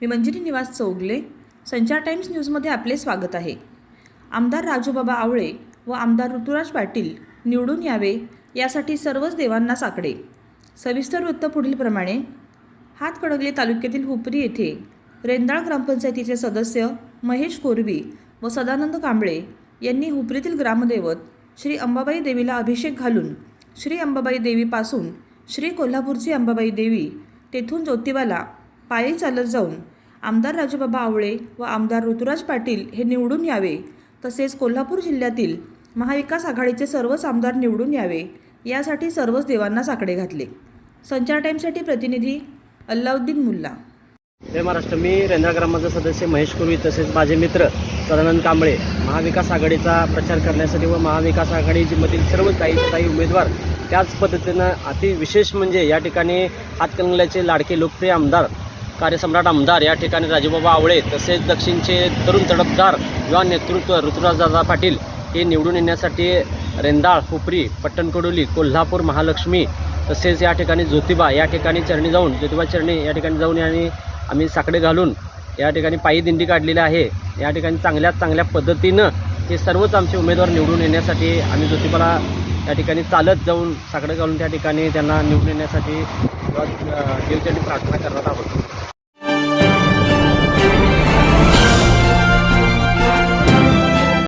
मी मंजिरी निवास चौगले संचार टाइम्स न्यूजमध्ये आपले स्वागत आहे. आमदार राजूबाबा आवळे व आमदार ऋतुराज पाटील निवडून यावे यासाठी सर्वच देवांना साकडे. सविस्तर वृत्त पुढीलप्रमाणे हातकडगले तालुक्यातील हुपरी येथे रेंदाळ ग्रामपंचायतीचे सदस्य महेश कोरबी व सदानंद कांबळे यांनी हुपरीतील ग्रामदैवत श्री अंबाबाई देवीला अभिषेक घालून श्री अंबाबाई देवीपासून श्री कोल्हापूरची अंबाबाई देवी तेथून ज्योतिबाला पायी चालत जाऊन आमदार राजूबाबा आवळे व आमदार ऋतुराज पाटील हे निवडून यावे. तसेच कोल्हापूर जिल्ह्यातील महाविकास आघाडीचे सर्वच आमदार निवडून यावे. यासाठी सर्वच देवांना साकडे घातले. संचार टाईमसाठी प्रतिनिधी अल्लाउद्दीन मुल्ला. जय महाराष्ट्र. मी रेंद्रा ग्रामाचा सदस्य महेश कुर्वी तसेच माझे मित्र सदानंद कांबळे महाविकास आघाडीचा प्रचार करण्यासाठी व महाविकास आघाडीमधील सर्व काही काही उमेदवार त्याच पद्धतीनं अति विशेष म्हणजे या ठिकाणी हातकणंगल्याचे लाडके लोकप्रिय आमदार कार्यसम्राट आमदार या ठिकाणी राजूबाबा आवळे तसेच दक्षिणचे तरुण तडफदार युवा नेतृत्व ऋतुराजदादा पाटील हे निवडून येण्यासाठी रेंदाळ हुपरी पट्टणकडोली कोल्हापूर महालक्ष्मी तसेच या ठिकाणी ज्योतिबा या ठिकाणी चरणी जाऊन ज्योतिबा चरणी या ठिकाणी जाऊन आणि आम्ही साकडे घालून या ठिकाणी पायी दिंडी काढलेली आहे. या ठिकाणी चांगल्या चांगल्या पद्धतीनं हे सर्वच आमचे उमेदवार निवडून येण्यासाठी आम्ही ज्योतिबाला या ठिकाणी चालत जाऊन साकडे घालून त्या ठिकाणी त्यांना निवडून येण्यासाठी किंवा, देवचरणी प्रार्थना करणार आहोत.